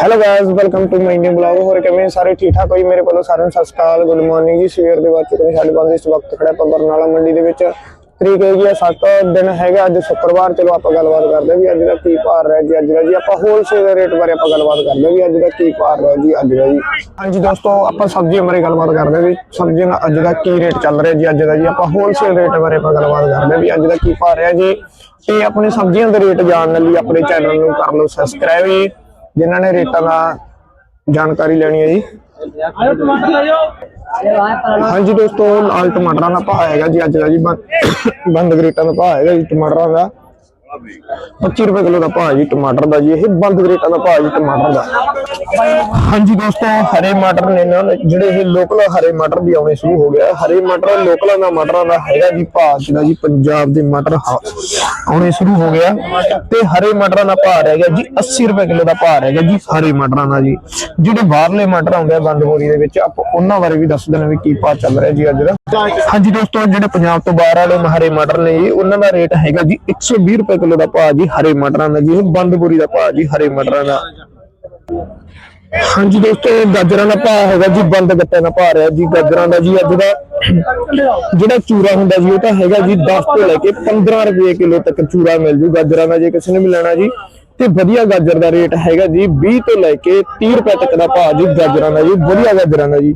Hello guys welcome to my new blog ਹੋਰ ਕਿਵੇਂ ਸਾਰੇ ਠੀਕ ਠਾਕ ਹੋਈ ਮੇਰੇ ਕੋਲੋਂ ਸਾਰਿਆਂ ਨੂੰ ਸਤਿ ਸ਼੍ਰੀ ਅਕਾਲ। ਗੁੱਡ ਮਾਰਨਿੰਗ ਜੀ। ਸਵੇਰ ਦੇ ਵੱਜ ਚੁੱਕੇ ਸਾਡੇ ਬੰਦੇ ਇਸ ਵਕਤ ਖੜਾ ਆਪਾਂ ਬਰਨਾਲਾ ਮੰਡੀ ਦੇ ਵਿੱਚ। ਤਰੀਕ ਹੈਗੀ ਆ 7 ਦਿਨ ਹੈਗਾ ਅੱਜ ਸ਼ੁੱਕਰਵਾਰ। ਚਲੋ ਆਪਾਂ ਗੱਲਬਾਤ ਕਰਦੇ ਵੀ ਅੱਜ ਦਾ ਕੀ ਭਾਰ ਰਿਹਾ ਜੀ ਅੱਜ ਦਾ ਜੀ। ਆਪਾਂ ਹੋਲਸੇਲ ਰੇਟ ਬਾਰੇ ਆਪਾਂ ਗੱਲਬਾਤ ਕਰਦੇ ਵੀ ਅੱਜ ਦਾ ਕੀ ਭਾਰ ਰਿਹਾ ਜੀ ਅੱਜ ਦਾ ਜੀ। ਹਾਂਜੀ ਦੋਸਤੋ, ਆਪਾਂ ਸਬਜ਼ੀਆਂ ਬਾਰੇ ਗੱਲਬਾਤ ਕਰਦੇ ਹਾਂ ਵੀ ਸਬਜ਼ੀਆਂ ਦਾ ਅੱਜ ਦਾ ਕੀ ਰੇਟ ਚੱਲ ਰਿਹਾ ਜੀ, ਅੱਜ ਦਾ ਜੀ। ਆਪਾਂ ਹੋਲਸੇਲ ਰੇਟ ਬਾਰੇ ਆਪਾਂ ਗੱਲਬਾਤ ਕਰਦੇ ਹਾਂ ਵੀ ਅੱਜ ਦਾ ਕੀ ਭਾਰ ਰਿਹਾ ਜੀ। ਤੇ ਆਪਣੇ ਸਬਜ਼ੀਆਂ ਦੇ ਰੇਟ ਜਾਣਨ ਲਈ ਆਪਣੇ ਚੈਨਲ ਨੂੰ ਕਰ ਲਓ ਸਬਸਕ੍ਰਾਈਬ ਜਿਨ੍ਹਾਂ ਨੇ ਰੇਟਾਂ ਦਾ ਜਾਣਕਾਰੀ ਲੈਣੀ ਹੈ ਜੀ। ਹਾਂਜੀ ਦੋਸਤੋ ਲਾਲ ਟਮਾਟਰਾਂ ਦਾ ਭਾਅ ਹੈਗਾ ਜੀ ਅੱਜ ਦਾ ਜੀ। ਬੰਦ- ਗਰੇਟਾਂ ਦਾ ਭਾਅ ਹੈਗਾ ਜੀ ਟਮਾਟਰਾਂ ਦਾ। 25 ਰੁਪਏ ਕਿਲੋ ਦਾ ਭਾਅ ਜੀ ਟਮਾਟਰ ਦਾ ਜੀ, ਇਹ ਬੰਦ ਗਰੇਟਾਂ ਦਾ ਭਾਅ ਜੀ ਟਮਾਟਰ ਦਾ। ਹਾਂਜੀ ਦੋਸਤੋ, ਹਰੇ ਮਟਰ ਨੇ ਨਾ, ਜਿਹੜੇ ਇਹ ਲੋਕਲ ਹਰੇ ਮਟਰ ਵੀ ਆਉਣੇ ਸ਼ੁਰੂ ਹੋ ਗਿਆ ਹਰੇ ਮਟਰ ਲੋਕਲਾਂ ਦਾ ਮਟਰਾਂ ਦਾ ਹੈਗਾ ਜੀ, ਭਾਅ ਜਿਹੜਾ ਜੀ ਪੰਜਾਬ ਦੇ ਮਟਰ ਆਉਣੇ ਸ਼ੁਰੂ ਹੋ ਗਿਆ ਤੇ ਹਰੇ ਮਟਰਾਂ ਦਾ ਭਾਅ ਰਹਿ ਗਿਆ ਜੀ 80 ਰੁਪਏ ਕਿਲੋ ਦਾ ਭਾਅ ਰਹਿ ਗਿਆ ਜੀ, ਹਰੇ ਮਟਰਾਂ ਦਾ ਜੀ। ਜਿਹੜੇ ਬਾਹਰਲੇ ਮਟਰ ਆਉਂਦੇ ਆ ਬੰਦ ਬੋਰੀ ਦੇ ਵਿੱਚ, ਆਪਾਂ ਉਹਨਾਂ ਬਾਰੇ ਵੀ ਦੱਸ ਦੇਣਾ ਵੀ ਕੀ ਭਾਅ ਚੱਲ ਰਿਹਾ ਜੀ ਅੱਜ ਦਾ। ਹਾਂਜੀ ਦੋਸਤੋ, ਜਿਹੜੇ ਪੰਜਾਬ ਤੋਂ ਬਾਹਰ ਵਾਲੇ ਹਰੇ ਮਟਰ ਨੇ ਜੀ, ਉਹਨਾਂ ਦਾ ਰੇਟ ਹੈਗਾ ਜੀ 120 ਰੁਪਏ ਕਿਲੋ ਦਾ ਭਾਅ ਜੀ ਹਰੇ ਮਟਰਾਂ ਦਾ ਜੀ ਬੰਦ ਬੋਰੀ ਦਾ ਭਾਅ ਜੀ ਹਰੇ ਮਟਰਾਂ ਦਾ। ਹਾਂਜੀ ਦੋਸਤੋ, ਗਾਜਰਾਂ ਦਾ ਭਾਅ ਹੈਗਾ ਜੀ, ਬੰਦ ਗੱਟੇ ਦਾ ਭਾਅ ਰਿਹਾ ਜੀ, ਗਾਜਰਾਂ ਦਾ ਜੀ ਅੱਜ ਦਾ। ਜਿਹੜਾ ਚੂਰਾ ਹੁੰਦਾ ਜੀ, ਉਹ ਤਾਂ ਹੈਗਾ ਜੀ 10 ਤੋਂ ਲੈ ਕੇ 15 ਰੁਪਏ ਕਿਲੋ ਤੱਕ ਚੂਰਾ ਮਿਲ ਜੂ ਗਾਜਰਾਂ ਦਾ, ਜੇ ਕਿਸੇ ਨੇ ਵੀ ਲੈਣਾ ਜੀ। ਤੇ ਵਧੀਆ ਗਾਜਰ ਦਾ ਰੇਟ ਹੈਗਾ ਜੀ 20 ਤੋਂ ਲੈ ਕੇ 30 ਰੁਪਏ ਤੱਕ ਦਾ ਭਾਅ ਜੀ ਗਾਜਰਾਂ ਦਾ ਜੀ, ਵਧੀਆ ਗਾਜਰਾਂ ਦਾ ਜੀ।